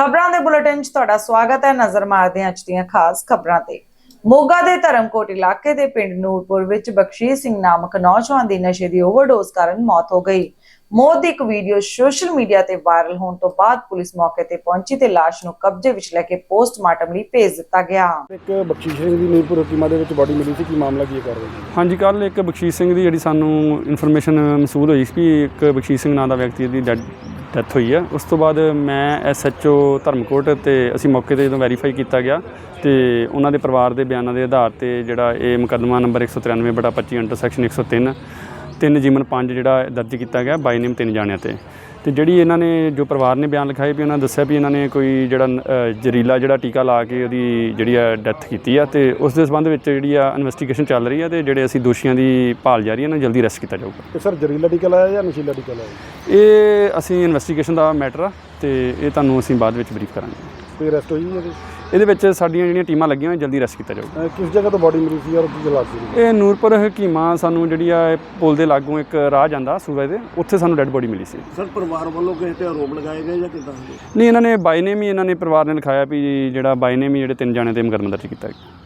ਖਬਰਾਂ ਦੇ ਬੁਲੇਟਿਨ 'ਚ ਤੁਹਾਡਾ ਸਵਾਗਤ ਹੈ। ਨਜ਼ਰ ਮਾਰਦੇ ਹਾਂ ਅੱਜ ਦੀਆਂ ਖਾਸ ਖਬਰਾਂ ਤੇ। ਮੋਗਾ ਦੇ ਧਰਮਕੋਟ ਇਲਾਕੇ ਦੇ ਪਿੰਡ ਨੂਰਪੁਰ ਵਿੱਚ ਬਖਸ਼ੀਸ਼ ਸਿੰਘ ਨਾਮਕ ਨੌਜਵਾਨ ਦੀ ਨਸ਼ੇ ਦੀ ਓਵਰਡੋਜ਼ ਕਾਰਨ ਮੌਤ ਹੋ ਗਈ। ਮੌਤ ਦੀ ਇੱਕ ਵੀਡੀਓ ਸੋਸ਼ਲ ਮੀਡੀਆ ਤੇ ਵਾਇਰਲ ਹੋਣ ਤੋਂ ਬਾਅਦ ਪੁਲਿਸ ਮੌਕੇ ਤੇ ਪਹੁੰਚੀ ਤੇ ਲਾਸ਼ ਨੂੰ ਕਬਜ਼ੇ ਵਿੱਚ ਲੈ ਕੇ ਪੋਸਟਮਾਰਟਮ ਲਈ ਭੇਜ ਦਿੱਤਾ ਗਿਆ। ਇੱਕ ਬਖਸ਼ੀਸ਼ ਸਿੰਘ ਦੀ ਨੀਰਪੁਰ ਹਕੀਮਾ ਦੇ ਵਿੱਚ ਬਾਡੀ ਮਿਲੀ ਸੀ। ਕੀ ਮਾਮਲਾ ਕੀ ਹੈ ਕਰ ਰਹੀ ਹਾਂਜੀ ਕੱਲ ਇੱਕ ਬਖਸ਼ੀਸ਼ ਸਿੰਘ ਦੀ ਜਿਹੜੀ ਸਾਨੂੰ ਇਨਫੋਰਮੇਸ਼ਨ ਮਸੂਲ ਹੋਈ ਸੀ ਕਿ ਇੱਕ ਬਖਸ਼ੀਸ਼ ਸਿੰਘ ਨਾਂ ਦਾ ਵਿਅਕਤੀ ਦੀ ਡੈਥ ਹੋਈ ਹੈ ਉਸ ਤੋਂ ਬਾਅਦ ਮੈਂ ਐਸਐਚਓ ਧਰਮਕੋਟ ਤੇ ਅਸੀਂ ਮੌਕੇ ਤੇ ਜਦੋਂ ਵੈਰੀਫਾਈ ਕੀਤਾ ਗਿਆ ਤੇ ਉਹਨਾਂ ਦੇ ਪਰਿਵਾਰ ਦੇ ਬਿਆਨਾਂ ਦੇ ਆਧਾਰ ਤੇ ਜਿਹੜਾ ਇਹ ਮੁਕੱਦਮਾ ਨੰਬਰ 193 ਬਟਾ 25 ਅੰਡਰ ਸੈਕਸ਼ਨ 103 ਤਿੰਨ ਜੀਵਨ ਪੰਜ ਜਿਹੜਾ ਦਰਜ ਕੀਤਾ ਗਿਆ, ਬਾਈ ਨੇਮ ਤਿੰਨ ਜਾਣਿਆਂ ਤੇ। ਤੇ ਜਿਹੜੀ ਇਹਨਾਂ ਨੇ ਜੋ ਪਰਿਵਾਰ ਨੇ ਬਿਆਨ ਲਿਖਾਏ ਵੀ ਉਹਨਾਂ ਨੇ ਦੱਸਿਆ ਵੀ ਇਹਨਾਂ ਨੇ ਕੋਈ ਜਿਹੜਾ ਅ, ਜ਼ਹਿਰੀਲਾ ਜਿਹੜਾ ਟੀਕਾ ਲਾ ਕੇ ਉਹਦੀ ਜਿਹੜੀ ਆ ਡੈਥ ਕੀਤੀ ਆ ਤੇ ਉਸ ਦੇ ਸੰਬੰਧ ਵਿੱਚ ਜਿਹੜੀ ਆ ਇਨਵੈਸਟੀਗੇਸ਼ਨ ਚੱਲ ਰਹੀ ਆ ਤੇ ਜਿਹੜੇ ਅਸੀਂ ਦੋਸ਼ੀਆਂ ਦੀ ਭਾਲ ਜਾਰੀ ਆ ਇਹਨਾਂ ਨੂੰ ਜਲਦੀ ਅਰੈਸਟ ਕੀਤਾ ਜਾਊਗਾ। ਤੇ ਸਰ ਜ਼ਰੀਲਾ ਟੀਕਾ ਲਾਇਆ ਜਾਂ ਨਸ਼ੀਲਾ ਟੀਕਾ ਲਾਇਆ? ਇਹ ਅਸੀਂ ਇਨਵੈਸਟੀਗੇਸ਼ਨ ਦਾ ਮੈਟਰ ਆ ਤੇ ਇਹ ਤੁਹਾਨੂੰ ਅਸੀਂ ਬਾਅਦ ਵਿੱਚ ਬਰੀਫ ਕਰਾਂਗੇ। ਕੋਈ ਅਰੈਸਟ ਹੋਈ ਹੈ ਇਹਦੀ? ਇਹਦੇ ਵਿੱਚ ਸਾਡੀਆਂ ਜਿਹੜੀਆਂ ਟੀਮਾਂ ਲੱਗੀਆਂ ਹੋਈਆਂ ਜਲਦੀ ਅਰੈਸਟ ਕੀਤਾ ਜਾਊਗਾ। ਕਿਸ ਜਗ੍ਹਾ ਤੋਂ ਬਾਡੀ ਮਿਲੀ ਸੀ ਔਰ ਕੀ ਹਾਲਾਤ ਸੀ? ਇਹ ਨੂਰਪੁਰ ਹਕੀਮਾ ਸਾਨੂੰ ਜਿਹੜੀ ਆ ਇਹ ਪੁਲ ਦੇ ਲਾਗੋਂ ਇੱਕ ਰਾਹ ਜਾਂਦਾ ਸੂਬੇ ਦੇ ਉੱਥੇ ਸਾਨੂੰ ਡੈੱਡ ਬੋਡੀ ਮਿਲੀ ਸੀ। ਸਰ ਪਰਿਵਾਰ ਵੱਲੋਂ ਕਿਸੇ ਤੇ ਆਰੋਪ ਲਗਾਏ ਗਏ ਜਾਂ ਕਿਦਾਂ? ਨਹੀਂ ਇਹਨਾਂ ਨੇ ਬਾਈ ਨੇਮ ਹੀ ਇਹਨਾਂ ਨੇ ਪਰਿਵਾਰ ਨੇ ਲਿਖਾਇਆ ਵੀ ਜਿਹੜਾ ਬਾਈ ਨੇਮ ਹੀ ਜਿਹੜੇ ਤਿੰਨ ਜਾਣੇ ਤੇ ਮੁਕੱਦਮਾ ਦਰਜ ਕੀਤਾ ਗਿਆ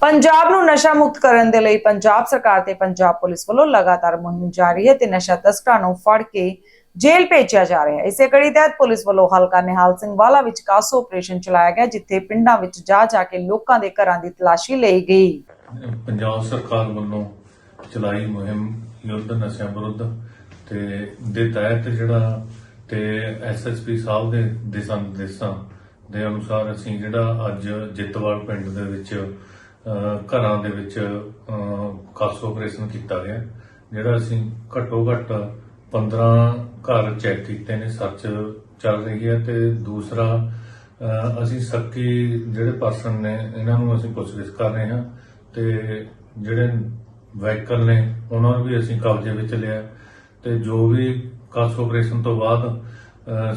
ਪੰਜਾਬ ਨੂੰ ਨਸ਼ਾ ਮੁਕਤ ਕਰਨ ਦੇ ਲਈ ਪੰਜਾਬ ਸਰਕਾਰ ਤੇ ਪੰਜਾਬ ਪੁਲਿਸ ਵੱਲੋਂ ਲਗਾਤਾਰ ਮੁਹਿੰਮ ਜਾਰੀ ਹੈ ਤੇ ਨਸ਼ਾ ਤਸਕਰਾਂ ਨੂੰ ਫੜ ਕੇ ਜੇਲ੍ਹ ਭੇਜਿਆ ਜਾ ਰਿਹਾ ਹੈ। ਇਸੇ ਕੜੀ ਤਹਿਤ ਪੁਲਿਸ ਵੱਲੋਂ ਹਲਕਾ ਨਿਹਾਲ ਸਿੰਘ ਵਾਲਾ ਵਿੱਚ ਕਾਸੋ ਆਪਰੇਸ਼ਨ ਚਲਾਇਆ ਗਿਆ ਜਿੱਥੇ ਪਿੰਡਾਂ ਵਿੱਚ ਜਾ ਜਾ ਕੇ ਲੋਕਾਂ ਦੇ ਘਰਾਂ ਦੀ ਤਲਾਸ਼ੀ ਲਈ ਗਈ। ਪੰਜਾਬ ਸਰਕਾਰ ਵੱਲੋਂ ਚਲਾਈ ਮੁਹਿੰਮ ਯੁੱਧ ਨਸ਼ਿਆਂ ਵਿਰੁੱਧ ਤੇ ਦੇ ਤਹਿਤ ਜਿਹੜਾ ਤੇ ਐਸਐਸਪੀ ਸਾਹਿਬ ਦੇ ਦਿਸ਼ਾ ਨਿਰਦੇਸ਼ਾਂ ਦੇ ਅਨੁਸਾਰ ਅਸੀਂ ਜਿਹੜਾ ਅੱਜ ਜਿੱਤਵਾਲ ਪਿੰਡ ਦੇ ਵਿੱਚ ਘਰਾਂ ਦੇ ਵਿੱਚ ਅਹ, ਕਾਸੋ ਆਪਰੇਸ਼ਨ ਕੀਤਾ ਗਿਆ ਜਿਹੜਾ ਅਸੀਂ ਘੱਟੋ ਘੱਟ 15 ਘਰ ਚੈੱਕ ਕੀਤੇ ਨੇ ਸਰਚ ਚੱਲ ਰਹੀ ਹੈ ਤੇ ਦੂਸਰਾ ਅਸੀਂ ਸੱਕੀ ਜਿਹੜੇ ਪਰਸਨ ਨੇ, ਇਹਨਾਂ ਨੂੰ ਅਸੀਂ ਪੁੱਛਗਿੱਛ ਕਰ ਰਹੇ ਹਾਂ ਤੇ ਜਿਹੜੇ ਵਹੀਕਲ ਨੇ, ਉਹਨਾਂ ਨੂੰ ਵੀ ਅਸੀਂ ਕਬਜ਼ੇ ਵਿੱਚ ਲਿਆ ਤੇ ਜੋ ਵੀ ਕਾਸ ਆਪਰੇਸ਼ਨ ਤੋਂ ਬਾਅਦ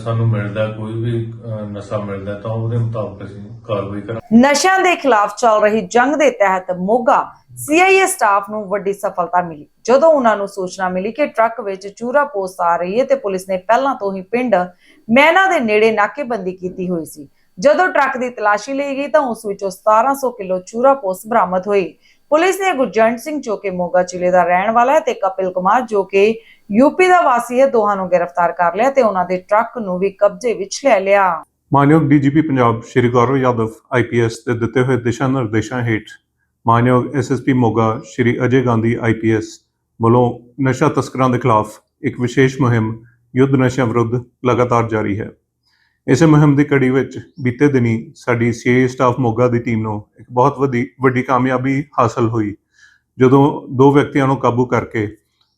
ਸਾਨੂੰ ਮਿਲਦਾ, ਕੋਈ ਵੀ ਨਸ਼ਾ ਮਿਲਦਾ ਤਾਂ ਉਹਦੇ ਮੁਤਾਬਕ ਅਸੀਂ ਕਾਰਵਾਈ ਕਰਾਂਗੇ। ਨਸ਼ਿਆਂ ਦੇ ਖਿਲਾਫ ਚੱਲ ਰਹੀ ਜੰਗ ਦੇ ਤਹਿਤ ਮੋਗਾ ਸੀਆਈਏ ਸਟਾਫ ਨੂੰ ਵੱਡੀ ਸਫਲਤਾ ਮਿਲੀ। ਜਦੋਂ ਉਹਨਾਂ ਨੂੰ ਸੂਚਨਾ ਮਿਲੀ ਕਿ ਟਰੱਕ ਵਿੱਚ ਚੂਰਾ ਪੋਸਟ ਆ ਰਹੀ ਹੈ ਤੇ ਪੁਲਿਸ ਨੇ ਪਹਿਲਾਂ ਤੋਂ ਹੀ ਪਿੰਡ ਮੈਨਾ ਦੇ ਨੇੜੇ ਨਾਕੇਬੰਦੀ ਕੀਤੀ ਹੋਈ ਸੀ। ਜਦੋਂ ਟਰੱਕ ਦੀ ਤਲਾਸ਼ੀ ਲਈ ਗਈ ਤਾਂ ਉਸ ਵਿੱਚੋਂ 1700 ਕਿਲੋ ਚੂਰਾ ਪੋਸਟ ਬਰਾਮਦ ਹੋਈ। ਪੁਲਿਸ ਨੇ ਗੁਰਜੰਟ ਸਿੰਘ ਜੋ ਕਿ ਮੋਗਾ ਜ਼ਿਲ੍ਹੇ ਦਾ ਰਹਿਣ ਵਾਲਾ ਹੈ ਤੇ ਕਪਿਲ ਕੁਮਾਰ ਜੋ ਕਿ ਯੂਪੀ ਦਾ ਵਾਸੀ ਹੈ, ਦੋਹਾਂ ਨੂੰ ਗ੍ਰਿਫਤਾਰ ਕਰ ਲਿਆ ਤੇ ਉਹਨਾਂ ਦੇ ਟਰੱਕ ਨੂੰ ਵੀ ਕਬਜ਼ੇ ਵਿੱਚ ਲੈ ਲਿਆ। ਮਾਨਯੋਗ ਡੀਜੀਪੀ ਪੰਜਾਬ ਸ਼੍ਰੀ ਗੌਰਵ ਯਾਦਵ ਆਈਪੀਐਸ ਦੇ ਦਿੱਤੇ ਹੋਏ ਦਿਸ਼ਾ ਨਿਰਦੇਸ਼ਾਂ ਹੇਠ ਮਾਨਯੋਗ ਐਸਐਸਪੀ ਮੋਗਾ ਸ਼੍ਰੀ ਅਜੇ ਗਾਂਧੀ ਆਈਪੀਐਸ ਵੱਲੋਂ ਨਸ਼ਾ ਤਸਕਰਾਂ ਦੇ ਖਿਲਾਫ ਇੱਕ ਵਿਸ਼ੇਸ਼ ਮੁਹਿੰਮ, ਯੁੱਧ ਨਸ਼ਿਆਂ ਵਿਰੁੱਧ ਲਗਾਤਾਰ ਜਾਰੀ ਹੈ। ਇਸੇ ਮੁਹਿੰਮ ਦੀ ਕੜੀ ਵਿੱਚ ਬੀਤੇ ਦਿਨੀ ਸਾਡੀ ਸੀਏ ਸਟਾਫ ਮੋਗਾ ਦੀ ਟੀਮ ਨੂੰ ਇੱਕ ਬਹੁਤ ਵੱਡੀ ਵੱਡੀ ਕਾਮਯਾਬੀ ਹਾਸਲ ਹੋਈ। ਜਦੋਂ ਦੋ ਵਿਅਕਤੀਆਂ ਨੂੰ ਕਾਬੂ ਕਰਕੇ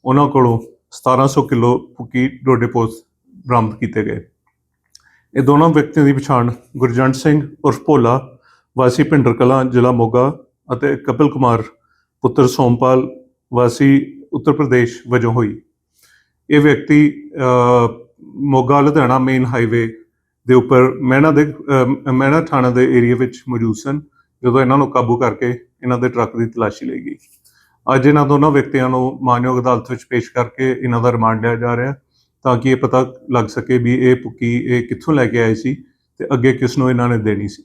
ਉਹਨਾਂ ਕੋਲੋਂ 1700 ਕਿਲੋ ਪੁੱਕੀ ਡੋਡੇ ਪੋਸਟ ਬਰਾਮਦ ਕੀਤੇ ਗਏ। ਇਹ ਦੋਨੋਂ ਵਿਅਕਤੀਆਂ ਦੀ ਪਛਾਣ ਗੁਰਜੰਟ ਸਿੰਘ ਉਰਫ ਭੋਲਾ, ਵਾਸੀ ਭਿੰਡਰ ਕਲਾਂ ਜ਼ਿਲ੍ਹਾ ਮੋਗਾ ਅਤੇ ਕਪਿਲ ਕੁਮਾਰ, ਪੁੱਤਰ ਸੋਮਪਾਲ, ਵਾਸੀ ਉੱਤਰ ਪ੍ਰਦੇਸ਼ ਵਜੋਂ ਹੋਈ। ਇਹ ਵਿਅਕਤੀ ਮੋਗਾ, ਲੁਧਿਆਣਾ ਮੇਨ ਹਾਈਵੇ ਦੇ ਉੱਪਰ ਮਹਿਣਾ ਦੇ ਮਹਿਣਾ ਥਾਣਾ ਦੇ ਏਰੀਆ ਵਿੱਚ ਮੌਜੂਦ ਸਨ, ਜਦੋਂ ਇਹਨਾਂ ਨੂੰ ਕਾਬੂ ਕਰਕੇ ਇਹਨਾਂ ਦੇ ਟਰੱਕ ਦੀ ਤਲਾਸ਼ੀ ਲਈ ਗਈ। ਅੱਜ ਇਹਨਾਂ ਦੋਨਾਂ ਵਿਅਕਤੀਆਂ ਨੂੰ ਮਾਨਯੋਗ ਅਦਾਲਤ ਵਿੱਚ ਪੇਸ਼ ਕਰਕੇ ਇਹਨਾਂ ਦਾ ਰਿਮਾਂਡ ਲਿਆ ਜਾ ਰਿਹਾ, ਤਾਂ ਕਿ ਇਹ ਪਤਾ ਲੱਗ ਸਕੇ ਵੀ ਇਹ ਪੁੱਕੀ ਇਹ ਕਿੱਥੋਂ ਲੈ ਕੇ ਆਏ ਸੀ ਤੇ ਅੱਗੇ ਕਿਸ ਨੂੰ ਇਹਨਾਂ ਨੇ ਦੇਣੀ ਸੀ।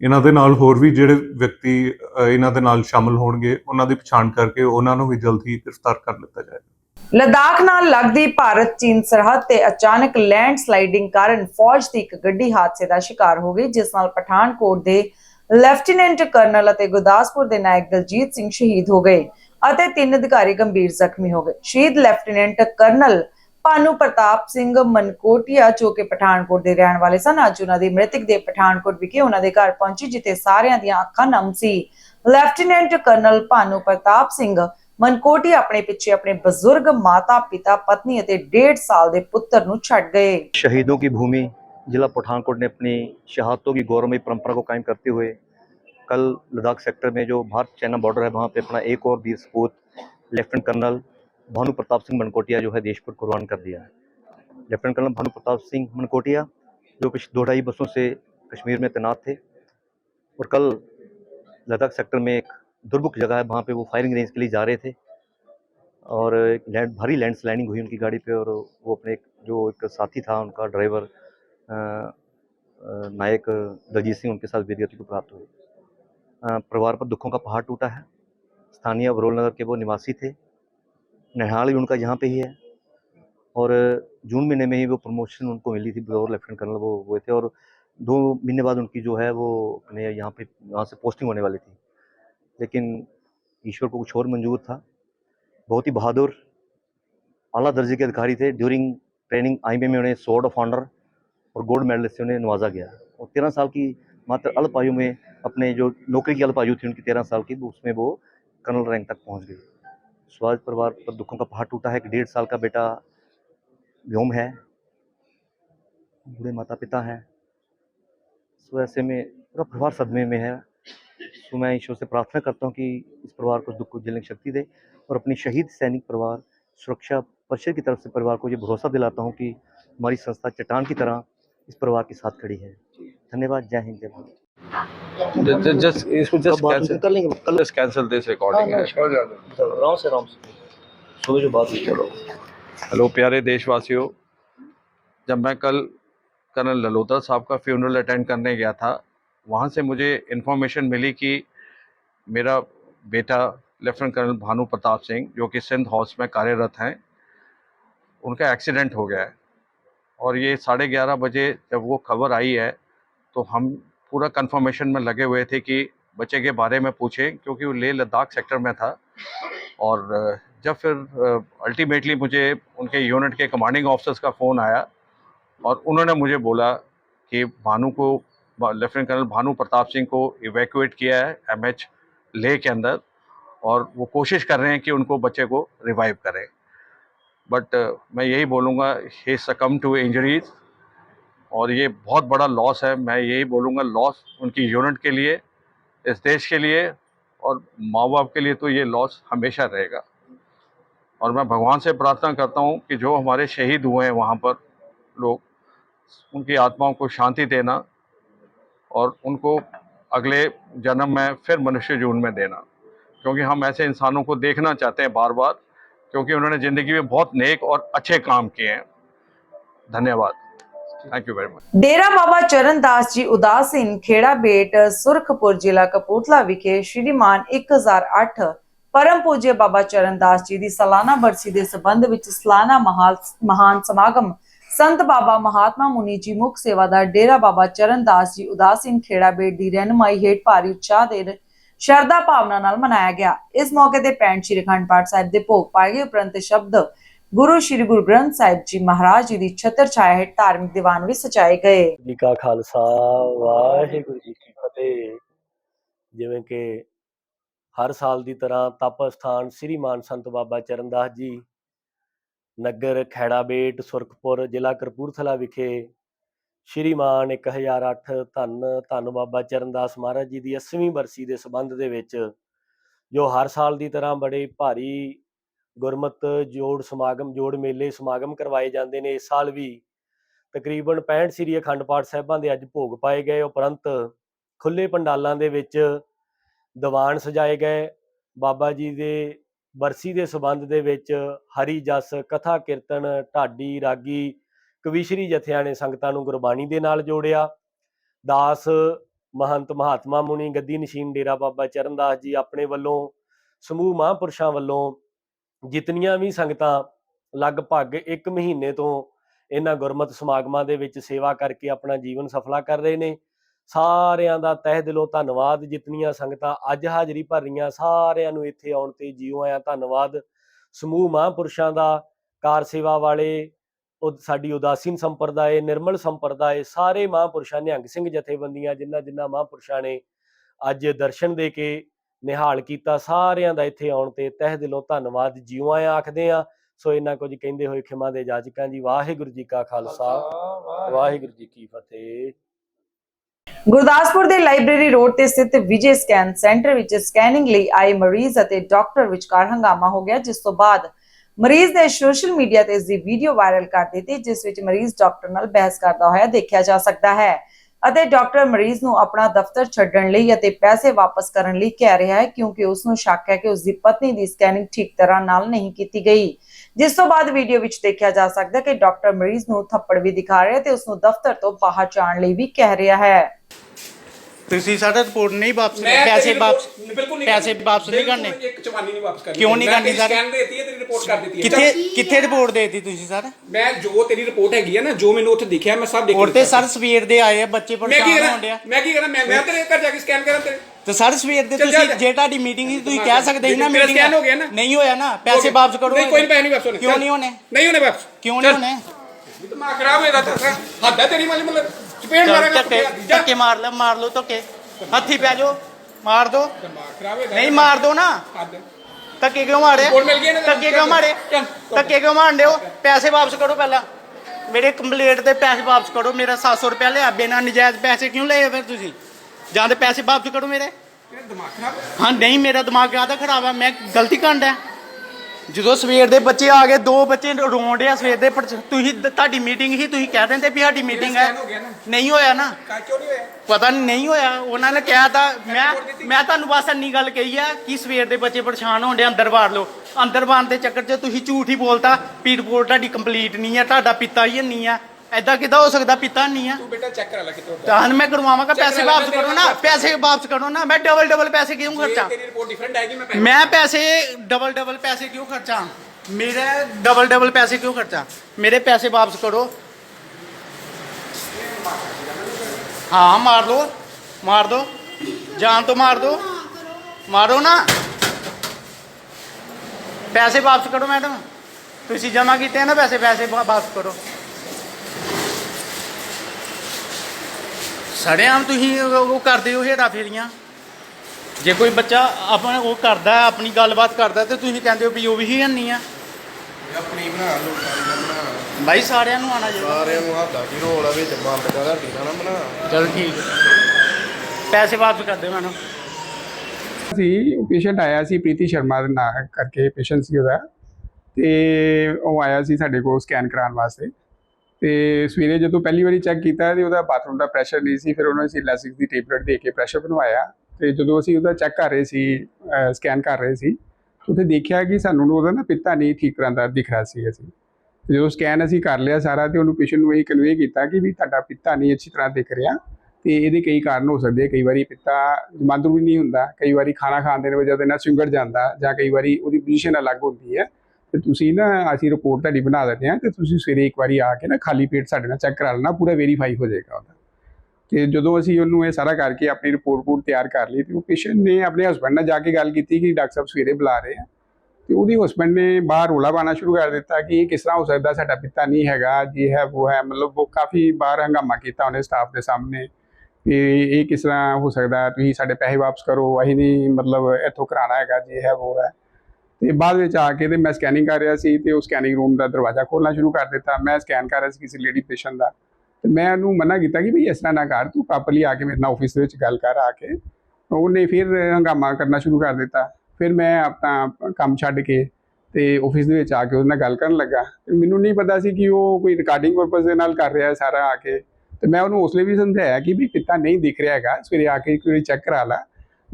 ਇਹਨਾਂ ਦੇ ਨਾਲ ਹੋਰ ਵੀ ਜਿਹੜੇ ਵਿਅਕਤੀ ਇਹਨਾਂ ਦੇ ਨਾਲ ਸ਼ਾਮਲ ਹੋਣਗੇ, ਉਹਨਾਂ ਦੀ ਪਛਾਣ ਕਰਕੇ ਉਹਨਾਂ ਨੂੰ ਵੀ ਜਲਦੀ ਗ੍ਰਿਫਤਾਰ ਕਰ ਲਿੱਤਾ ਜਾਏਗਾ। ਲਦਾਖ ਨਾਲ ਲੱਗਦੀ ਭਾਰਤ ਚੀਨ ਸਰਹੱਦ ਤੇ ਅਚਾਨਕ ਲੈਂਡ ਕਾਰਨ ਫੌਜ ਦੀ ਇੱਕ ਗੱਡੀ ਹਾਦਸੇ ਦਾ ਸ਼ਿਕਾਰ ਹੋ ਗਈ, ਜਿਸ ਨਾਲ ਪਠਾਨਕੋਟ ਦੇ ਲੈਫਟੀਨੈਂਟ ਕਰਨਲ ਅਤੇ ਗੁਰਦਾਸਪੁਰ ਦੇ ਨਾਇਕ ਦਲਜੀਤ ਸਿੰਘ ਸ਼ਹੀਦ ਹੋ ਗਏ ਅਤੇ ਤਿੰਨ ਅਧਿਕਾਰੀ ਗੰਭੀਰ ਜ਼ਖਮੀ ਹੋ ਗਏ। ਸ਼ਹੀਦ ਲੈਫਟੀਨੈਂਟ ਕਰਨਲ ਭਾਨੂ ਪ੍ਰਤਾਪ ਸਿੰਘ ਮਨਕੋਟੀਆ, ਜੋ ਕਿ ਪਠਾਨਕੋਟ ਦੇ ਰਹਿਣ ਵਾਲੇ ਸਨ, ਅੱਜ ਉਹਨਾਂ ਦੀ ਮ੍ਰਿਤਕ ਦੇ ਪਠਾਨਕੋਟ ਵਿਖੇ ਉਹਨਾਂ ਦੇ ਘਰ ਪਹੁੰਚੀ, ਜਿੱਥੇ ਸਾਰਿਆਂ ਦੀਆਂ ਅੱਖਾਂ ਨਮ ਸੀ। ਲੈਫਟੀਨੈਂਟ ਕਰਨਲ ਭਾਨੂ ਪ੍ਰਤਾਪ ਸਿੰਘ ਮਨਕੋਟੀ ਆਪਣੇ ਪਿੱਛੇ ਆਪਣੇ ਬਜ਼ੁਰਗ ਮਾਤਾ ਪਿਤਾ ਪਤਨੀ ਅਤੇ 1.5 ਸਾਲ ਦੇ ਪੁੱਤਰ ਨੂੰ ਛੱਡ ਗਏ शहीदों की भूमि जिला पठानकोट ने अपनी शहादतों की गौरवमयी परंपरा को कायम करते हुए कल लद्दाख सेक्टर में जो भारत चाइना बॉर्डर है वहाँ पे अपना एक और वीर सपूत लेफ्टिनेंट कर्नल भानु प्रताप सिंह मनकोटिया जो है देश पर कुर्बान कर दिया है लेफ्टिनेंट कर्नल भानु प्रताप सिंह मनकोटिया जो पिछ दो ढाई बसों से कश्मीर में तैनात थे और कल लद्दाख सेक्टर में एक दुर्मुख जगह है वहाँ पे वो फायरिंग रेंज के लिए जा रहे थे। और एक लैंड भारी लैंड स्लाइडिंग हुई उनकी गाड़ी पे और वो अपने एक जो एक साथी था उनका ड्राइवर नायक दलजीत सिंह उनके साथ वीरगति को प्राप्त अ, परिवार पर दुखों का पहाड़ टूटा है। स्थानीय बरोल नगर के वो निवासी थे। नहाल भी उनका यहाँ पे ही है। और जून महीने में ही वो प्रमोशन उनको मिली थी बतौर लेफ्टिनेंट कर्नल वो हुए थे और दो महीने बाद उनकी जो है वो अपने यहाँ पे यहाँ से पोस्टिंग होने वाली थी। लेकिन ईश्वर को कुछ और मंजूर था। बहुत ही बहादुर अला दर्जे के अधिकारी थे। ड्यूरिंग ट्रेनिंग आई में उन्हें सोर्ड ऑफ़ ऑनर और गोल्ड मेडल से उन्हें नवाजा गया। और तेरह साल की मात्र अल्प आयु में अपने जो नौकरी की अल्प आयु थी, उनकी तेरह साल की, उसमें वो कर्नल रैंक तक पहुँच गई। स्वाज परिवार पर दुखों का पहाड़ टूटा है। एक डेढ़ साल का बेटा व्योम है। बूढ़े माता पिता हैं सो ऐसे में पूरा परिवार सदमे में है। तो मैं ईश्वर से प्रार्थना करता हूँ कि इस परिवार को दुख को झेलने की शक्ति दे और अपनी शहीद सैनिक परिवार सुरक्षा परिषद की तरफ़ से परिवार को ये भरोसा दिलाता हूँ कि हमारी संस्था चट्टान की तरह इस परिवार के साथ खड़ी है धन्यवाद जय हिंद जय भारत Just, just इसको just cancel. कर लेंगे कल Just cancel this recording. Ram से राम से सुबह जो बात हुई चलो हेलो प्यारे देशवासियों जब मैं कल कर्नल ललोता साहब का फ्यूनरल अटेंड करने गया था वहाँ से मुझे इन्फॉर्मेशन मिली कि मेरा बेटा लेफ्टिनेंट कर्नल भानु प्रताप सिंह, जो कि सिंध हाउस में कार्यरत हैं, उनका एक्सीडेंट हो गया है। और ये साढ़े ग्यारह बजे जब वो खबर आई है तो हम पूरा कंफर्मेशन में लगे हुए थे कि बच्चे के बारे में पूछें, क्योंकि वो लेह लद्दाख सेक्टर में था। और जब फिर अल्टीमेटली मुझे उनके यूनिट के कमांडिंग ऑफिसर्स का फ़ोन आया, और उन्होंने मुझे बोला कि भानु को लेफ्टिनेंट कर्नल भानु प्रताप सिंह को इवैक्यूएट किया है एम एच लेह के अंदर और वो कोशिश कर रहे हैं कि उनको बच्चे को रिवाइव करें। बट मैं यही बोलूँगा ही सकम टू इंजरीज और ये बहुत बड़ा लॉस है। मैं यही बोलूँगा लॉस उनकी यूनिट के लिए, इस देश के लिए और माँ बाप के लिए तो ये लॉस हमेशा रहेगा। और मैं भगवान से प्रार्थना करता हूँ कि जो हमारे शहीद हुए हैं वहाँ पर लोग, उनकी आत्माओं को शांति देना और उनको अगले जन्म में फिर मनुष्य जून में देना क्योंकि हम ऐसे इंसानों को देखना चाहते हैं बार बार क्योंकि उन्होंने ज़िंदगी में बहुत नेक और अच्छे काम किए हैं धन्यवाद thank you very much Dera Baba Charandas ji Udasin Khera ਬੇਟ ਸੁਰਖਪੁਰ ਜ਼ਿਲ੍ਹਾ ਕਪੂਰਥਲਾ ਵਿਖੇ ਸ਼੍ਰੀਮਾਨ 1008 ਪਰਮ ਪੂਜਯ ਬਾਬਾ ਚਰਨਦਾਸ ਜੀ ਦੀ ਸਾਲਾਨਾ ਬਰਸੀ ਦੇ ਸਬੰਧ ਵਿੱਚ ਸਾਲਾਨਾ ਮਹਾਲ- ਮਹਾਨ ਸਮਾਗਮ ਸੰਤ ਬਾਬਾ ਮਹਾਤਮਾ ਮੁਨੀ ਜੀ ਮੁੱਖ ਸੇਵਾਦਾਰ ਡੇਰਾ ਬਾਬਾ ਚਰਨਦਾਸ ਜੀ ਉਦਾਸੀਨ ਖੇੜਾ ਬੇਟ ਦੀ ਰਹਿਨੁਮਾਈ ਹੇਠ ਭਾਰੀ ਉਤਸ਼ਾਹ ਦੇ ਸ਼ਰਧਾ ਭਾਵਨਾ ਨਾਲ ਮਨਾਇਆ ਗਿਆ। ਇਸ ਮੌਕੇ ਤੇ ਪੈਂਟ ਸ਼੍ਰੀ ਅਖੰਡ ਪਾਠ ਸਾਹਿਬ ਦੇ ਭੋਗ ਪਾਏ ਗਏ। ਉਪਰੰਤ ਸ਼ਬਦ ਗੁਰੂ ਸ਼੍ਰੀ ਗੁਰੂ ਗ੍ਰੰਥ ਸਾਹਿਬ ਜੀ ਮਹਾਰਾਜ ਜੀ ਦੀ ਛਤਰ ਛਾਇਆ ਹੇਠ ਧਾਰਮਿਕ ਦੀਵਾਨ ਵੀ ਸਜਾਏ ਗਏ। ਜੀ ਕਾ ਖਾਲਸਾ, ਵਾਹਿਗੁਰੂ ਜੀ ਕੀ ਫਤਿਹ। ਜਿਵੇਂ ਕਿ ਹਰ ਸਾਲ ਦੀ ਤਰ੍ਹਾਂ ਤਪ ਸਥਾਨ ਸ੍ਰੀ ਮਾਨ ਸੰਤ ਬਾਬਾ ਚਰਨਦਾਸ ਜੀ ਨਗਰ ਖੈੜਾ ਬੇਟ ਸੁਰਖਪੁਰ, ਜ਼ਿਲ੍ਹਾ ਕਰਪੂਰਥਲਾ ਵਿਖੇ ਸ਼੍ਰੀਮਾਨ 1008 ਧੰਨ ਧੰਨ ਬਾਬਾ ਚਰਨਦਾਸ ਮਹਾਰਾਜ ਜੀ ਦੀ 80ਵੀਂ ਬਰਸੀ ਦੇ ਸੰਬੰਧ ਦੇ ਵਿੱਚ, ਜੋ ਹਰ ਸਾਲ ਦੀ ਤਰ੍ਹਾਂ ਬੜੇ ਭਾਰੀ ਗੁਰਮਤ ਜੋੜ ਸਮਾਗਮ, ਜੋੜ ਮੇਲੇ, ਸਮਾਗਮ ਕਰਵਾਏ ਜਾਂਦੇ ਨੇ। ਇਸ ਸਾਲ ਵੀ ਤਕਰੀਬਨ 65 ਸ੍ਰੀ ਅਖੰਡ ਪਾਠ ਸਾਹਿਬਾਂ ਦੇ ਅੱਜ ਭੋਗ ਪਾਏ ਗਏ। ਉਪਰੰਤ ਖੁੱਲੇ ਪੰਡਾਲਾਂ ਦੇ ਵਿੱਚ ਦੀਵਾਨ ਸਜਾਏ ਗਏ। ਬਾਬਾ ਜੀ ਦੇ ਬਰਸੀ ਦੇ ਸਬੰਧ ਦੇ ਵਿੱਚ ਹਰੀ ਜਸ, ਕਥਾ ਕੀਰਤਨ, ਢਾਡੀ, ਰਾਗੀ, ਕਵੀਸ਼ਰੀ ਜਥਿਆਂ ਨੇ ਸੰਗਤਾਂ ਨੂੰ ਗੁਰਬਾਣੀ ਦੇ ਨਾਲ ਜੋੜਿਆ। ਦਾਸ ਮਹੰਤ ਮਹਾਤਮਾ ਮੁਨੀ, ਗੱਦੀ ਨਸ਼ੀਨ ਡੇਰਾ ਬਾਬਾ ਚਰਨਦਾਸ ਜੀ ਆਪਣੇ ਵੱਲੋਂ, ਸਮੂਹ ਮਹਾਂਪੁਰਸ਼ਾਂ ਵੱਲੋਂ ਜਿਤਨੀਆਂ ਵੀ ਸੰਗਤਾਂ ਲਗਭਗ 1 ਮਹੀਨੇ ਤੋਂ ਇਹਨਾਂ ਗੁਰਮਤ ਸਮਾਗਮਾਂ ਦੇ ਵਿੱਚ ਸੇਵਾ ਕਰਕੇ ਆਪਣਾ ਜੀਵਨ ਸਫਲਾ ਕਰ ਰਹੇ ਨੇ ਸਾਰਿਆਂ ਦਾ ਤਹਿ ਦਿਲੋਂ ਧੰਨਵਾਦ ਜਿਤਨੀਆਂ ਸੰਗਤਾਂ ਅੱਜ ਹਾਜ਼ਰੀ ਭਰ ਰਹੀਆਂ ਸਾਰਿਆਂ ਨੂੰ ਇੱਥੇ ਆਉਣ ਤੇ ਜੀਓ ਆਇਆਂ ਧੰਨਵਾਦ। ਸਮੂਹ ਮਹਾਂਪੁਰਸ਼ਾਂ ਦਾ ਕਾਰ ਸੇਵਾ ਵਾਲੇ ਉਹ ਸਾਡੀ ਉਦਾਸੀਨ ਸੰਪਰਦਾਇ ਨਿਰਮਲ ਸੰਪਰਦਾਇ ਸਾਰੇ ਮਹਾਂਪੁਰਸ਼ਾਂ ਨਿਹੰਗ ਸਿੰਘ ਜਥੇਬੰਦੀਆਂ ਜਿਨ੍ਹਾਂ ਜਿਨ੍ਹਾਂ ਮਹਾਂਪੁਰਸ਼ਾਂ ਨੇ ਅੱਜ ਦਰਸ਼ਨ ਦੇ ਕੇ ਨਿਹਾਲ ਕੀਤਾ ਸਾਰਿਆਂ ਦਾ ਇੱਥੇ ਆਉਣ ਤੇ ਤਹਿ ਦਿਲੋਂ ਧੰਨਵਾਦ। ਜੀਓ ਆਇਆਂ ਆਖਦੇ ਆ ਸੋ ਇਹਨਾਂ ਕੁਝ ਕਹਿੰਦੇ ਹੋਏ ਖਿਮਾ ਦੇ ਜਾਜਕਾਂ ਜੀ ਵਾਹਿਗੁਰੂ ਜੀ ਕਾ ਖਾਲਸਾ। ਵਾਹਿਗੁਰੂ ਜੀ ਕੀ ਫਤਿਹ। ਗੁਰਦਾਸਪੁਰ ਦੇ ਲਾਇਬ੍ਰੇਰੀ ਰੋਡ ਤੇ ਸਥਿਤ ਵਿਜੇ ਸਕੈਨ ਸੈਂਟਰ ਵਿੱਚ ਸਕੈਨਿੰਗ ਲਈ ਆਏ ਮਰੀਜ਼ ਅਤੇ ਡਾਕਟਰ ਵਿਚਕਾਰ ਹੰਗਾਮਾ ਹੋ ਗਿਆ, ਜਿਸ ਤੋਂ ਬਾਅਦ ਮਰੀਜ਼ ਨੇ ਸੋਸ਼ਲ ਮੀਡੀਆ ਤੇ ਇਸ ਦੀ ਵੀਡੀਓ ਵਾਇਰਲ ਕਰ ਦਿੱਤੀ, ਜਿਸ ਵਿੱਚ ਮਰੀਜ਼ ਡਾਕਟਰ ਨਾਲ ਬਹਿਸ ਕਰਦਾ ਹੋਇਆ ਦੇਖਿਆ ਜਾ ਸਕਦਾ ਹੈ ਅਤੇ ਡਾਕਟਰ ਮਰੀਜ਼ ਨੂੰ ਆਪਣਾ ਦਫ਼ਤਰ ਛੱਡਣ ਲਈ ਅਤੇ ਪੈਸੇ ਵਾਪਸ ਕਰਨ ਲਈ ਕਹਿ ਰਿਹਾ ਹੈ, ਕਿਉਂਕਿ ਉਸ ਨੂੰ ਸ਼ੱਕ ਹੈ ਕਿ ਉਸ ਦੀ ਪਤਨੀ ਦੀ ਸਕੈਨਿੰਗ ਠੀਕ ਤਰ੍ਹਾਂ ਨਾਲ ਨਹੀਂ ਕੀਤੀ ਗਈ। ਜਿਸ ਤੋਂ ਬਾਅਦ ਵੀਡੀਓ ਵਿੱਚ ਦੇਖਿਆ ਜਾ ਸਕਦਾ ਹੈ ਕਿ ਡਾਕਟਰ ਮਰੀਜ਼ ਨੂੰ ਥੱਪੜ ਵੀ ਦਿਖਾ ਰਿਹਾ ਹੈ ਤੇ ਉਸ ਨੂੰ ਦਫ਼ਤਰ ਤੋਂ ਬਾਹਰ ਜਾਣ ਲਈ ਵੀ ਕਹਿ ਰਿਹਾ ਹੈ। ਤੁਸੀਂ ਸਾਡਾ ਰਿਪੋਰਟ ਨਹੀਂ ਵਾਪਸ ਪੈਸੇ ਵਾਪਸ ਬਿਲਕੁਲ ਨਹੀਂ ਪੈਸੇ। ਵਾਪਸ ਨਹੀਂ ਕਰਨੇ ਇੱਕ ਚਵਾਨੀ ਨਹੀਂ ਵਾਪਸ ਕਰਨੀ ਕਿਉਂ ਨਹੀਂ ਕਰਨੀ ਸਰ? ਸਕੈਨ ਦੇਤੀ ਹੈ ਤੇਰੀ ਰਿਪੋਰਟ ਕਰ ਦਿੱਤੀ ਹੈ ਕਿੱਥੇ ਕਿੱਥੇ ਰਿਪੋਰਟ ਦੇਤੀ ਤੁਸੀਂ ਸਰ ਮੈਂ ਜੋ ਤੇਰੀ ਰਿਪੋਰਟ ਹੈਗੀ ਹੈ ਨਾ ਜੋ ਮੈਨੂੰ ਉੱਥੇ ਦਿਖਿਆ ਮੈਂ ਸਭ ਦੇਖ ਹੋਰ ਤੇ। ਸਰ ਸਵੇਰ ਦੇ ਆਏ ਆ ਬੱਚੇ ਮੈਂ ਕੀ ਪਰੇਸ਼ਾਨ ਕਰਾਂ ਹੋਣ ਡਿਆ ਮੈਂ ਕੀ ਕਰਾਂ ਮੈਂ ਮੈਂ ਤੇਰੇ ਘਰ ਜਾ ਕੇ ਸਕੈਨ ਕਰਾਂ ਤੇਰੇ ਤੇ ਸਰ ਸਵੇਰ ਦੇ ਤੁਸੀਂ ਜਾ। ਤੁਹਾਡੀ ਮੀਟਿੰਗ ਸੀ ਤੁਸੀਂ ਕਹਿ ਸਕਦੇ ਸੀ ਨਾ ਮੀਟਿੰਗ scan ਹੋ ਗਿਆ ਨਾ? ਨਹੀਂ ਹੋਇਆ ਨਾ ਪੈਸੇ। ਵਾਪਸ ਕਰੋ ਨਹੀਂ ਕੋਈ ਪੈਸੇ ਨਹੀਂ ਵਾਪਸ ਹੋਣੇ ਕਿਉਂ। ਨਹੀਂ ਹੋਣੇ ਨਹੀਂ ਹੋਣੇ ਵਾਪਸ ਕਿਉਂ ਨਹੀਂ। ਹੋਣੇ ਦਿਮਾਗ ਖਰਾਬ ਹੋਇਆ ਤਾਂ ਹੱਦ ਹੈ ਤੇਰੀ ਵਾਲੀ ਮਤਲਬ ਚਪੇੜ ਚੱਲ ਮਾਰਾਂਗਾ ਧੱਕੇ ਧੱਕੇ ਮਾਰ ਲੈ ਮਾਰ ਲਓ ਧੱਕੇ। ਹੱਥੀ ਪੈ ਜਾਓ ਮਾਰ ਦੋ। ਦਿਮਾਗ ਖਰਾਬ ਹੋਇਆ ਨਹੀਂ ਮਾਰ ਦੋ ਨਾ। ਹੱਦ ਧੱਕੇ ਕਿਉਂ ਮਾਰੇ ਮਿਲ ਨਾ ਧੱਕੇ ਕਿਉਂ ਮਾਰੇ? ਚੱਲ। ਧੱਕੇ। ਕਿਉਂ ਮਾਰਨ ਦਿਓ? ਪੈਸੇ ਵਾਪਸ ਕਰੋ ਪਹਿਲਾਂ। ਮੇਰੇ ਕੰਪਲੀਟ ਦੇ ਪੈਸੇ ਵਾਪਸ ਕਰੋ। ਮੇਰਾ 700 ਰੁਪਇਆ ਲਿਆ। ਬਿਨਾਂ ਨਜਾਇਜ਼ ਪੈਸੇ ਕਿਉਂ ਲਏ ਫਿਰ ਤੁਸੀਂ? ਜਾਂ ਤੇ ਪੈਸੇ ਵਾਪਸ ਕਰੋ ਮੇਰੇ। ਤੇਰਾ ਦਿਮਾਗ ਖਰਾਬ ਹੈ? ਹਾਂ ਨਹੀਂ ਮੇਰਾ ਦਿਮਾਗ ਕਾਹਦਾ ਖਰਾਬ ਹੈ। ਮੈਂ ਗਲਤੀ ਕਰਦਾ ਜਦੋਂ ਸਵੇਰ ਦੇ ਬੱਚੇ ਆ ਗਏ ਦੋ ਬੱਚੇ ਰੋਣ ਡਿਆ ਸਵੇਰ ਦੇ ਪਰ ਤੁਸੀਂ ਤੁਹਾਡੀ ਮੀਟਿੰਗ ਹੀ ਤੁਸੀਂ ਕਹਿ ਦਿੰਦੇ ਵੀ ਸਾਡੀ ਮੀਟਿੰਗ ਹੈ। ਨਹੀਂ ਹੋਇਆ ਨਾ। ਕਾ ਕਿਉਂ ਨਹੀਂ ਹੋਇਆ? ਪਤਾ ਨਹੀਂ ਹੋਇਆ। ਉਹਨਾਂ ਨੇ ਕਿਹਾ ਤਾਂ ਮੈਂ ਮੈਂ ਤੁਹਾਨੂੰ ਬਸ ਇੰਨੀ ਗੱਲ ਕਹੀ ਆ ਕਿ ਸਵੇਰ ਦੇ ਬੱਚੇ ਪਰੇਸ਼ਾਨ ਹੋਣ ਦੇ ਅੰਦਰ ਵਾੜ ਲਓ। ਅੰਦਰ ਵਾੜਨ ਦੇ ਚੱਕਰ 'ਚ ਤੁਸੀਂ ਝੂਠ ਹੀ ਬੋਲਤਾ ਰਿਪੋਰਟ ਤੁਹਾਡੀ ਕੰਪਲੀਟ ਨਹੀਂ ਆ ਤੁਹਾਡਾ ਪਿਤਾ ਹੀ ਨਹੀਂ ਆ। ਐਦਾਂ ਕਿਦਾਂ ਹੋ ਸਕਦਾ ਪਿਤਾ ਨਹੀਂ ਆ? ਤੂੰ ਬੇਟਾ ਚੈੱਕ ਕਰਾ ਲੈ ਕਿਤੋਂ ਤਾਂ ਮੈਂ ਕਰਵਾਵਾਂਗਾ Check ਪੈਸੇ ਕਰਾ ਲੈ, ਵਾਪਸ ਮੈਂ ਕਰੋ ਨਾ ਤੇਰਾ ਪੈਸੇ ਵਾਪਸ ਕਰੋ ਨਾ ਮੈਂ ਡਬਲ ਡਬਲ ਪੈਸੇ ਕਿਉਂ ਖਰਚਾਂ? ਤੇਰੀ ਰਿਪੋਰਟ ਡਿਫਰੈਂਟ ਆਏਗੀ ਮੈਂ ਪੈਸੇ ਮੈਂ ਪੈਸੇ ਡਬਲ ਡਬਲ ਪੈਸੇ ਕਿਉਂ ਖਰਚਾਂ? ਮੇਰੇ ਡਬਲ ਡਬਲ ਪੈਸੇ ਕਿਉਂ ਖਰਚਾਂ? ਮੇਰੇ ਪੈਸੇ ਵਾਪਸ ਕਰੋ। ਹਾਂ ਮਾਰ ਦੋ ਮਾਰ ਦੋ। ਜਾਨ ਤੋਂ ਮਾਰ ਦੋ। ਮਾਰੋ ਨਾ। ਪੈਸੇ ਵਾਪਸ ਕਰੋ ਮੈਡਮ। ਤੁਸੀਂ ਜਮ੍ਹਾਂ ਕੀਤੇ ਆ ਨਾ ਪੈਸੇ ਪੈਸੇ ਵਾ- ਵਾਪਸ ਕਰੋ ਸੜਿਆਮ ਤੁਸੀਂ ਉਹ ਉਹ ਕਰਦੇ ਹੋ ਹੇਰਾ ਫੇਰੀਆਂ? ਜੇ ਕੋਈ ਬੱਚਾ ਆਪਣਾ ਉਹ ਕਰਦਾ ਹੈ, ਆਪਣੀ ਗੱਲਬਾਤ ਕਰਦਾ ਤੇ ਤੁਸੀਂ ਕਹਿੰਦੇ ਹੋ ਵੀ ਉਹ ਵੀ ਹੀ ਨਹੀਂ ਆ। ਆਪਣੀ ਬਣਾ ਲਓ ਸਾਰੀ ਬਣਾ। ਬਾਈ ਸਾਰਿਆਂ ਨੂੰ ਆਣਾ ਚਾਹੀਦਾ ਸਾਰਿਆਂ ਨੂੰ ਹੱਥਾ ਕੀ ਰੋਲ ਆ ਵਿੱਚ ਬੰਦ ਕਰਾ ਟੀਕਾ ਨਾ ਬਣਾ। ਚਲ ਠੀਕ ਹੈ। ਪੈਸੇ ਵਾਪਸ ਕਰ ਦਿਓ ਮੈਨੂੰ। ਸੀ ਉਹ ਪੇਸ਼ੈਂਟ ਆਇਆ ਸੀ ਪ੍ਰੀਤੀ ਸ਼ਰਮਾ ਦੇ ਨਾਂ ਕਰਕੇ ਪੇਸ਼ੈਂਟ ਸੀ ਉਹਦਾ। ਤੇ ਉਹ ਆਇਆ ਸੀ ਸਾਡੇ ਕੋਲ ਸਕੈਨ ਕਰਾਉਣ ਵਾਸਤੇ। ਤੇ ਸਵੇਰੇ ਜਦੋਂ ਪਹਿਲੀ ਵਾਰੀ ਚੈੱਕ ਕੀਤਾ ਤੇ ਉਹਦਾ ਬਾਥਰੂਮ ਦਾ ਪ੍ਰੈਸ਼ਰ ਨਹੀਂ ਸੀ, ਫਿਰ ਉਹਨਾਂ ਨੇ ਲੈਸਿਕ ਦੀ ਟੇਬਲੇਟ ਦੇ ਕੇ ਪ੍ਰੈਸ਼ਰ ਬਣਵਾਇਆ ਤੇ ਜਦੋਂ ਅਸੀਂ ਉਹਦਾ ਚੈੱਕ ਕਰ ਰਹੇ ਸੀ ਸਕੈਨ ਕਰ ਰਹੇ ਸੀ, ਉੱਥੇ ਦੇਖਿਆ ਕਿ ਸਾਨੂੰ ਉਹਦਾ ਨਾ ਪਿੱਤਾ ਨਹੀਂ ਠੀਕ ਤਰ੍ਹਾਂ ਦਾ ਦਿਖ ਰਿਹਾ ਸੀ ਅਸੀਂ ਤੇ ਜਦੋਂ ਸਕੈਨ ਅਸੀਂ ਕਰ ਲਿਆ ਸਾਰਾ ਤੇ ਉਹਨੂੰ ਪੇਸ਼ੈਂਟ ਨੂੰ ਇਹ ਕਨਵੇ ਕੀਤਾ ਕਿ ਵੀ ਤੁਹਾਡਾ ਪਿੱਤਾ ਨਹੀਂ ਅੱਛੀ ਤਰ੍ਹਾਂ ਦਿਖ ਰਿਹਾ ਤੇ ਇਹਦੇ ਕਈ ਕਾਰਨ ਹੋ ਸਕਦੇ ਆ। ਕਈ ਵਾਰੀ ਪਿੱਤਾ ਜਮਾਂਦਰੂ ਵੀ ਨਹੀਂ ਹੁੰਦਾ, ਕਈ ਵਾਰੀ ਖਾਣਾ ਖਾਣ ਦੇ ਵਜ੍ਹਾ ਦੇ ਨਾਲ ਸਿੰਗੜ ਜਾਂਦਾ ਜਾਂ ਕਈ ਵਾਰੀ ਉਹਦੀ ਪੋਜੀਸ਼ਨ ਅਲੱਗ ਹੁੰਦੀ ਹੈ ਤੇ ਤੁਸੀਂ ਨਾ ਅਸੀਂ ਰਿਪੋਰਟ ਤੁਹਾਡੀ ਬਣਾ ਦਿੰਦੇ ਆ ਤੇ ਤੁਸੀਂ ਸਵੇਰੇ ਇੱਕ ਵਾਰੀ ਆ ਕੇ ਨਾ ਖਾਲੀ ਪੇਟ ਸਾਡੇ ਨਾਲ ਚੈੱਕ ਕਰਾ ਲੈਣਾ, ਪੂਰਾ ਵੈਰੀਫਾਈ ਹੋ ਜਾਏਗਾ ਉਹਦਾ। ਤੇ ਜਦੋਂ ਅਸੀਂ ਉਹਨੂੰ ਇਹ ਸਾਰਾ ਕਰਕੇ ਆਪਣੀ ਰਿਪੋਰਟ ਪੂਰ ਤਿਆਰ ਕਰ ਲਈ ਤੇ ਉਹ ਪੇਸ਼ੈਂਟ ਨੇ ਆਪਣੇ ਹਸਬੰਡ ਨਾਲ ਜਾ ਕੇ ਗੱਲ ਕੀਤੀ ਕਿ ਡਾਕਟਰ ਸਾਹਿਬ ਸਵੇਰੇ ਬੁਲਾ ਰਹੇ ਆ। ਤੇ ਉਹਦੀ ਹਸਬੰਡ ਨੇ ਬਾਹਰ ਰੋਲਾ ਪਾਣਾ ਸ਼ੁਰੂ ਕਰ ਦਿੱਤਾ ਕਿ ਇਹ ਕਿਸ ਤਰ੍ਹਾਂ ਹੋ ਸਕਦਾ ਸਾਡਾ ਪਿਤਾ ਨਹੀਂ ਹੈਗਾ, ਜੀ ਹੈ ਉਹ ਹੈ, ਮਤਲਬ ਉਹ ਕਾਫੀ ਬਾਹਰ ਹੰਗਾਮਾ ਕੀਤਾ ਉਹਨੇ ਸਟਾਫ ਦੇ ਸਾਹਮਣੇ ਕਿ ਇਹ ਕਿਸ ਤਰ੍ਹਾਂ ਹੋ ਸਕਦਾ, ਤੁਸੀਂ ਸਾਡੇ ਪੈਸੇ ਵਾਪਸ ਕਰੋ, ਅਸੀਂ ਨਹੀਂ ਮਤਲਬ ਇੱਥੋਂ ਕਰਾਉਣਾ ਹੈਗਾ, ਜੀ ਹੈ ਉਹ ਹੈ। ਤੇ ਬਾਅਦ ਵਿੱਚ ਆ ਕੇ ਤੇ ਮੈਂ ਸਕੈਨਿੰਗ ਕਰ ਰਿਹਾ ਸੀ ਤੇ ਉਹ ਸਕੈਨਿੰਗ ਰੂਮ ਦਾ ਦਰਵਾਜ਼ਾ ਖੋਲਣਾ ਸ਼ੁਰੂ ਕਰ ਦਿੱਤਾ। ਮੈਂ ਸਕੈਨ ਕਰ ਰਿਹਾ ਸੀ ਕਿਸੇ ਲੇਡੀ ਪੇਸ਼ੈਂਟ ਦਾ। ਤੇ ਮੈਂ ਉਹਨੂੰ ਮਨਾ ਕੀਤਾ ਕਿ ਵੀ ਇਸ ਤਰ੍ਹਾਂ ਨਾ ਕਰ, ਤੂੰ ਪ੍ਰੋਪਰਲੀ ਆ ਕੇ ਮੇਰੇ ਨਾਲ ਆਫਿਸ ਦੇ ਵਿੱਚ ਗੱਲ ਕਰ ਆ ਕੇ। ਉਹਨੇ ਫਿਰ ਹੰਗਾਮਾ ਕਰਨਾ ਸ਼ੁਰੂ ਕਰ ਦਿੱਤਾ। ਫਿਰ ਮੈਂ ਆਪਣਾ ਕੰਮ ਛੱਡ ਕੇ ਤੇ ਆਫਿਸ ਦੇ ਵਿੱਚ ਆ ਕੇ ਉਹਦੇ ਨਾਲ ਗੱਲ ਕਰਨ ਲੱਗਾ। ਤੇ ਮੈਨੂੰ ਨਹੀਂ ਪਤਾ ਸੀ ਕਿ ਉਹ ਕੋਈ ਰਿਕਾਰਡਿੰਗ ਪਰਪਸ ਦੇ ਨਾਲ ਕਰ ਰਿਹਾ ਹੈ ਸਾਰਾ ਆ ਕੇ। ਤੇ ਮੈਂ ਉਹਨੂੰ ਉਸ ਲਈ ਵੀ ਸਮਝਾਇਆ ਕਿ ਵੀ ਪਿੱਤਾ ਨਹੀਂ ਦਿਖ ਰਿਹਾ ਹੈਗਾ, ਸਵੇਰੇ ਆ ਕੇ ਇੱਕ ਵਾਰੀ ਚੈੱਕ ਕਰਾ ਲਾ।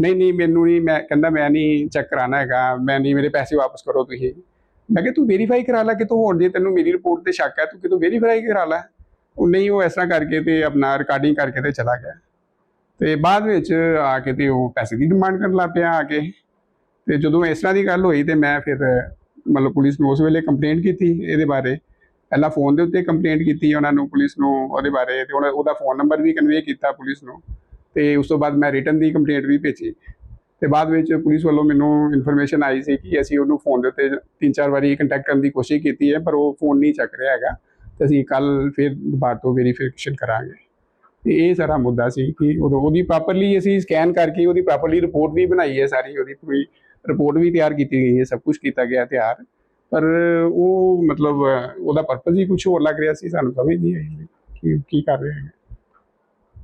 ਨਹੀਂ ਨਹੀਂ, ਮੈਨੂੰ ਨਹੀਂ, ਮੈਂ ਕਹਿੰਦਾ ਮੈਂ ਨਹੀਂ ਚੈੱਕ ਕਰਾਣਾ ਹੈਗਾ, ਮੈਂ ਨਹੀਂ, ਮੇਰੇ ਪੈਸੇ ਵਾਪਸ ਕਰੋ ਤੁਸੀਂ। ਮੈਂ ਕਿਹਾ ਤੂੰ ਵੈਰੀਫਾਈ ਕਰਾ ਲੈ, ਕਿਤੋਂ ਹੋਰ ਜੇ ਤੈਨੂੰ ਮੇਰੀ ਰਿਪੋਰਟ ਤੇ ਸ਼ੱਕ ਹੈ, ਤੂੰ ਕਿਤੋਂ ਵੈਰੀਫਾਈ ਕਰਾ ਲੈ। ਉਹ ਨਹੀਂ, ਉਹ ਇਸ ਤਰ੍ਹਾਂ ਕਰਕੇ ਤੇ ਆਪਣਾ ਰਿਕਾਰਡਿੰਗ ਕਰਕੇ ਤੇ ਚਲਾ ਗਿਆ। ਤੇ ਬਾਅਦ ਵਿੱਚ ਆ ਕੇ ਤੇ ਉਹ ਪੈਸੇ ਦੀ ਡਿਮਾਂਡ ਕਰਨ ਲੱਗ ਪਿਆ ਆ ਕੇ। ਤੇ ਜਦੋਂ ਇਸ ਤਰ੍ਹਾਂ ਦੀ ਗੱਲ ਹੋਈ ਤੇ ਮੈਂ ਫਿਰ, ਮਤਲਬ ਪੁਲਿਸ ਨੂੰ ਉਸ ਵੇਲੇ ਕੰਪਲੇਂਟ ਕੀਤੀ ਇਹਦੇ ਬਾਰੇ। ਪਹਿਲਾਂ ਫੋਨ ਦੇ ਉੱਤੇ ਕੰਪਲੇਂਟ ਕੀਤੀ ਉਹਨਾਂ ਨੂੰ, ਪੁਲਿਸ ਨੂੰ ਉਹਦੇ ਬਾਰੇ ਤੇ ਉਹਦਾ- ਉਹਦਾ ਫੋਨ ਨੰਬਰ ਵੀ ਕਨਵੇ ਕੀਤਾ ਪੁਲਿਸ ਨੂੰ। ਤੇ ਉਸ ਤੋਂ ਬਾਅਦ ਮੈਂ ਰਿਟਨ ਦੀ ਕੰਪਲੇਂਟ ਵੀ ਭੇਜੀ। ਤੇ ਬਾਅਦ ਵਿੱਚ ਪੁਲਿਸ ਵੱਲੋਂ ਮੈਨੂੰ ਇਨਫੋਰਮੇਸ਼ਨ ਆਈ ਸੀ ਕਿ ਅਸੀਂ ਉਹਨੂੰ ਫੋਨ ਦੇ ਉੱਤੇ ਤਿੰਨ ਚਾਰ ਵਾਰੀ ਕੰਟੈਕਟ ਕਰਨ ਦੀ ਕੋਸ਼ਿਸ਼ ਕੀਤੀ ਹੈ, ਪਰ ਉਹ ਫੋਨ ਨਹੀਂ ਚੱਕ ਰਿਹਾ ਹੈਗਾ। ਤੇ ਅਸੀਂ ਕੱਲ ਫਿਰ ਦੁਬਾਰਾ ਤੋਂ ਵੈਰੀਫਿਕੇਸ਼ਨ ਕਰਾਂਗੇ। ਤੇ ਇਹ ਸਾਰਾ ਮੁੱਦਾ ਸੀ ਕਿ ਉਦੋਂ ਉਹਦੀ ਪ੍ਰੋਪਰਲੀ ਅਸੀਂ ਸਕੈਨ ਕਰਕੇ ਉਹਦੀ ਪ੍ਰੋਪਰਲੀ ਰਿਪੋਰਟ ਵੀ ਬਣਾਈ ਹੈ ਸਾਰੀ, ਉਹਦੀ ਪੂਰੀ ਰਿਪੋਰਟ ਵੀ ਤਿਆਰ ਕੀਤੀ ਗਈ ਹੈ, ਸਭ ਕੁਝ ਕੀਤਾ ਗਿਆ ਤਿਆਰ। ਪਰ ਉਹ ਮਤਲਬ ਉਹਦਾ ਪਰਪਸ ਹੀ ਕੁਝ ਹੋਰ ਲੱਗ ਰਿਹਾ ਸੀ, ਸਾਨੂੰ ਸਮਝ ਨਹੀਂ ਆਈ ਕਿ ਕੀ ਕਰ ਰਹੇ ਹੈ